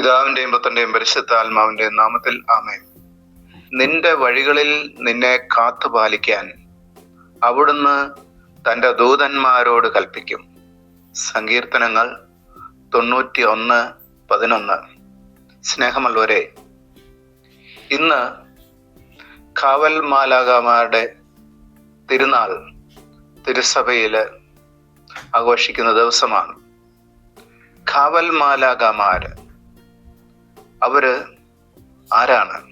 പിതാവിന്റെയും പുത്രന്റെയും പരിശുദ്ധ ആത്മാവിന്റെയും നാമത്തിൽ ആമേൻ. നിന്റെ വഴികളിൽ നിന്നെ കാത്തുപാലിക്കാൻ അവിടുന്ന് തന്റെ ദൂതന്മാരോട് കൽപ്പിക്കും. സങ്കീർത്തനങ്ങൾ തൊണ്ണൂറ്റി ഒന്ന് പതിനൊന്ന്. സ്നേഹമുള്ളവരെ ഇന്ന് കാവൽ മാലാകാമാരുടെ തിരുനാൾ തിരുസഭയിൽ ആഘോഷിക്കുന്ന ദിവസമാണ്. കാവൽ മാലാകമാര് അവർ ആരാണ്?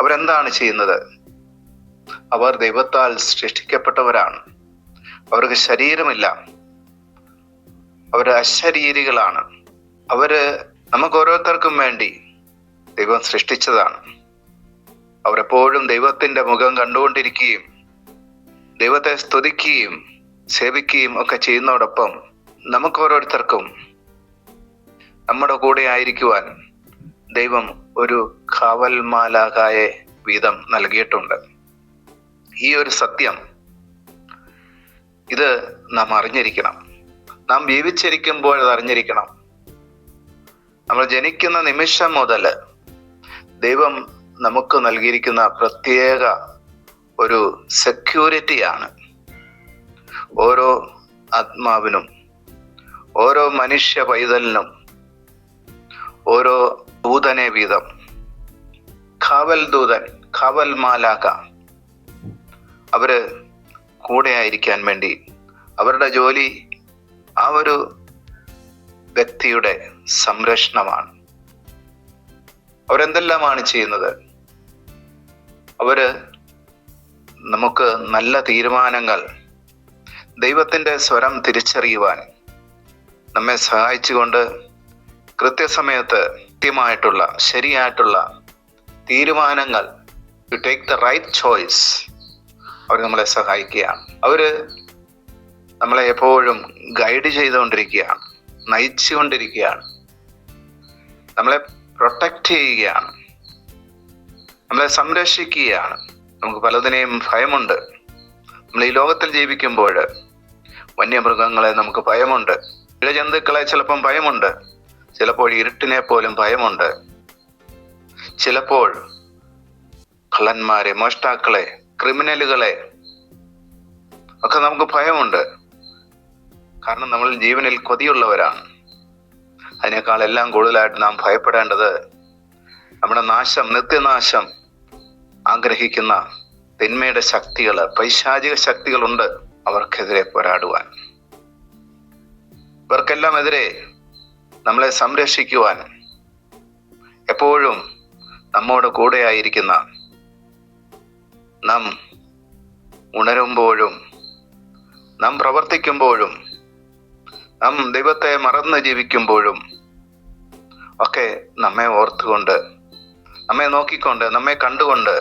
അവരെന്താണ് ചെയ്യുന്നത്? അവർ ദൈവത്താൽ സൃഷ്ടിക്കപ്പെട്ടവരാണ്. അവർക്ക് ശരീരമില്ല. അവർ അശരീരികളാണ്. അവർ നമുക്ക് ഓരോരുത്തർക്കും വേണ്ടി ദൈവം സൃഷ്ടിച്ചതാണ്. അവരെപ്പോഴും ദൈവത്തിന്റെ മുഖം കണ്ടുകൊണ്ടിരിക്കുകയും ദൈവത്തെ സ്തുതിക്കുകയും സേവിക്കുകയും ഒക്കെ ചെയ്യുന്നതോടൊപ്പം നമുക്ക് ഓരോരുത്തർക്കും നമ്മുടെ കൂടെ ആയിരിക്കുവാൻ ദൈവം ഒരു കാവൽമാലാകായെ വീതം നൽകിയിട്ടുണ്ട്. ഈ ഒരു സത്യം ഇത് നാം അറിഞ്ഞിരിക്കണം. നാം ജീവിച്ചിരിക്കുമ്പോൾ അത് അറിഞ്ഞിരിക്കണം. നമ്മൾ ജനിക്കുന്ന നിമിഷം മുതൽ ദൈവം നമുക്ക് നൽകിയിരിക്കുന്ന പ്രത്യേക ഒരു സെക്യൂരിറ്റിയാണ്. ഓരോ ആത്മാവിനും ഓരോ മനുഷ്യ പൈതലിനും ഓരോ ദൂതനെ വീതം. കാവൽ ദൂതൻ കാവൽ മാലാക അവർ കൂടെ ആയിരിക്കാൻ വേണ്ടി അവരുടെ ജോലി ആ ഒരു വ്യക്തിയുടെ സംരക്ഷണമാണ്. അവരെന്തെല്ലാമാണ് ചെയ്യുന്നത്? അവർ നമുക്ക് നല്ല തീരുമാനങ്ങൾ ദൈവത്തിന്റെ സ്വരം തിരിച്ചറിയുവാൻ നമ്മെ സഹായിച്ചുകൊണ്ട് കൃത്യസമയത്ത് കൃത്യമായിട്ടുള്ള ശരിയായിട്ടുള്ള തീരുമാനങ്ങൾ to take the right choice അവർ നമ്മളെ സഹായിക്കുകയാണ്. അവർ നമ്മളെ എപ്പോഴും ഗൈഡ് ചെയ്തുകൊണ്ടിരിക്കുകയാണ് നയിച്ചുകൊണ്ടിരിക്കുകയാണ് നമ്മളെ പ്രൊട്ടക്റ്റ് ചെയ്യുകയാണ് നമ്മളെ സംരക്ഷിക്കുകയാണ്. നമുക്ക് പലതിനെയും ഭയമുണ്ട്. നമ്മൾ ഈ ലോകത്തിൽ ജീവിക്കുമ്പോൾ വന്യമൃഗങ്ങളെ നമുക്ക് ഭയമുണ്ട്. ഇഴജന്തുക്കളെ ചിലപ്പം ഭയമുണ്ട്. ചിലപ്പോൾ ഇരുട്ടിനെ പോലും ഭയമുണ്ട്. ചിലപ്പോൾ കള്ളന്മാരെ മോഷ്ടാക്കളെ ക്രിമിനലുകളെ ഒക്കെ നമുക്ക് ഭയമുണ്ട്. കാരണം നമ്മൾ ജീവനിൽ കൊതിയുള്ളവരാണ്. അതിനേക്കാൾ എല്ലാം കൂടുതലായിട്ട് നാം ഭയപ്പെടേണ്ടത് നമ്മുടെ നാശം നിത്യനാശം ആഗ്രഹിക്കുന്ന തിന്മയുടെ ശക്തികൾ പൈശാചിക ശക്തികളുണ്ട് അവർക്കെതിരെ പോരാടുവാൻ. ഇവർക്കെല്ലാം എതിരെ നമ്മളെ സംരക്ഷിക്കുവാൻ എപ്പോഴും നമ്മോട് കൂടെയായിരിക്കുന്ന നാം ഉണരുമ്പോഴും നാം പ്രവർത്തിക്കുമ്പോഴും നാം ദൈവത്തെ മറന്ന് ജീവിക്കുമ്പോഴും ഒക്കെ നമ്മെ ഓർത്തുകൊണ്ട് നമ്മെ നോക്കിക്കൊണ്ട് നമ്മെ കണ്ടുകൊണ്ട്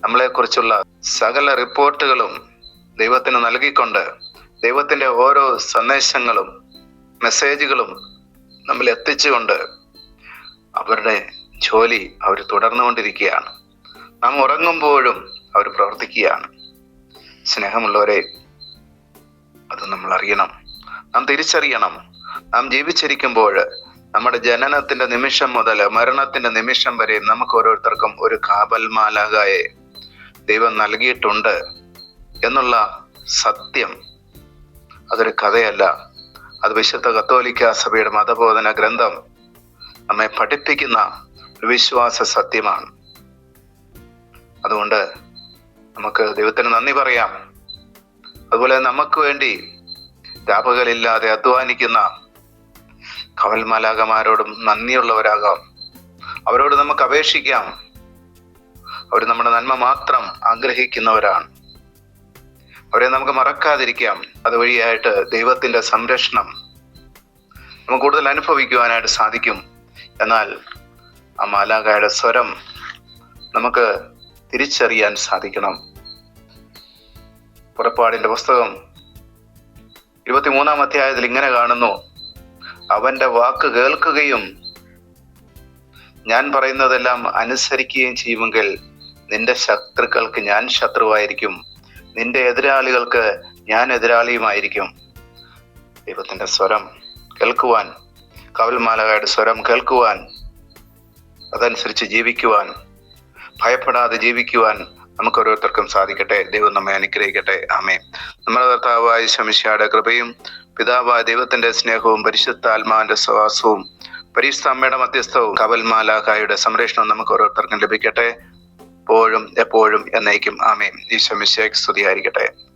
നമ്മളെക്കുറിച്ചുള്ള സകല റിപ്പോർട്ടുകളും ദൈവത്തിന് നൽകിക്കൊണ്ട് ദൈവത്തിന്റെ ഓരോ സന്ദേശങ്ങളും മെസ്സേജുകളും നമ്മൾ എത്തിച്ചുകൊണ്ട് അവരുടെ ജോലി അവർ തുടർന്നുകൊണ്ടിരിക്കുകയാണ്. നാം ഉറങ്ങുമ്പോഴും അവർ പ്രവർത്തിക്കുകയാണ്. സ്നേഹമുള്ളവരെ അത് നമ്മൾ അറിയണം. നാം തിരിച്ചറിയണം. നാം ജീവിച്ചിരിക്കുമ്പോൾ നമ്മുടെ ജനനത്തിന്റെ നിമിഷം മുതൽ മരണത്തിന്റെ നിമിഷം വരെ നമുക്ക് ഓരോരുത്തർക്കും ഒരു കാബൽ ദൈവം നൽകിയിട്ടുണ്ട് എന്നുള്ള സത്യം അതൊരു കഥയല്ല. അത് വിശുദ്ധ കത്തോലിക്ക സഭയുടെ മതബോധന ഗ്രന്ഥം നമ്മെ പഠിപ്പിക്കുന്ന വിശ്വാസ സത്യമാണ്. അതുകൊണ്ട് നമുക്ക് ദൈവത്തിന് നന്ദി പറയാം. അതുപോലെ നമുക്ക് വേണ്ടി രാപകലില്ലാതെ അധ്വാനിക്കുന്ന കവൽമാലാകമാരോടും നന്ദിയുള്ളവരാകാം. അവരോട് നമുക്ക് അപേക്ഷിക്കാം. അവർ നമ്മുടെ നന്മ മാത്രം ആഗ്രഹിക്കുന്നവരാണ്. അവരെ നമുക്ക് മറക്കാതിരിക്കാം. അതുവഴിയായിട്ട് ദൈവത്തിന്റെ സംരക്ഷണം നമുക്ക് കൂടുതൽ അനുഭവിക്കുവാനായിട്ട് സാധിക്കും. എന്നാൽ ആ മാലാകയുടെ സ്വരം നമുക്ക് തിരിച്ചറിയാൻ സാധിക്കണം. പുറപ്പാടിന്റെ പുസ്തകം ഇരുപത്തിമൂന്നാം അധ്യായത്തിൽ ഇങ്ങനെ കാണുന്നു. അവന്റെ വാക്ക് കേൾക്കുകയും ഞാൻ പറയുന്നതെല്ലാം അനുസരിക്കുകയും ചെയ്യുമെങ്കിൽ നിന്റെ ശത്രുക്കൾക്ക് ഞാൻ ശത്രുവായിരിക്കും. നിന്റെ എതിരാളികൾക്ക് ഞാൻ എതിരാളിയുമായിരിക്കും. ദൈവത്തിന്റെ സ്വരം കേൾക്കുവാൻ കവൽമാലകയുടെ സ്വരം കേൾക്കുവാൻ അതനുസരിച്ച് ജീവിക്കുവാൻ ഭയപ്പെടാതെ ജീവിക്കുവാൻ നമുക്ക് ഓരോരുത്തർക്കും സാധിക്കട്ടെ. ദൈവം നമ്മെ അനുഗ്രഹിക്കട്ടെ. ആമേ നമ്മുടെ കർത്താവായ ശമിഷയുടെ കൃപയും പിതാവായ ദൈവത്തിന്റെ സ്നേഹവും പരിശുദ്ധ ആത്മാവിന്റെ സ്വാസവും പരിശുദ്ധ അമ്മയുടെ മധ്യസ്ഥവും കവൽമാലാഖായുടെ സംരക്ഷണവും നമുക്ക് ഓരോരുത്തർക്കും ലഭിക്കട്ടെ. എപ്പോഴും എപ്പോഴും എന്നേക്കും. ആമേ ഈ ശമിഷയ്ക്ക് സ്തുതിയായിരിക്കട്ടെ.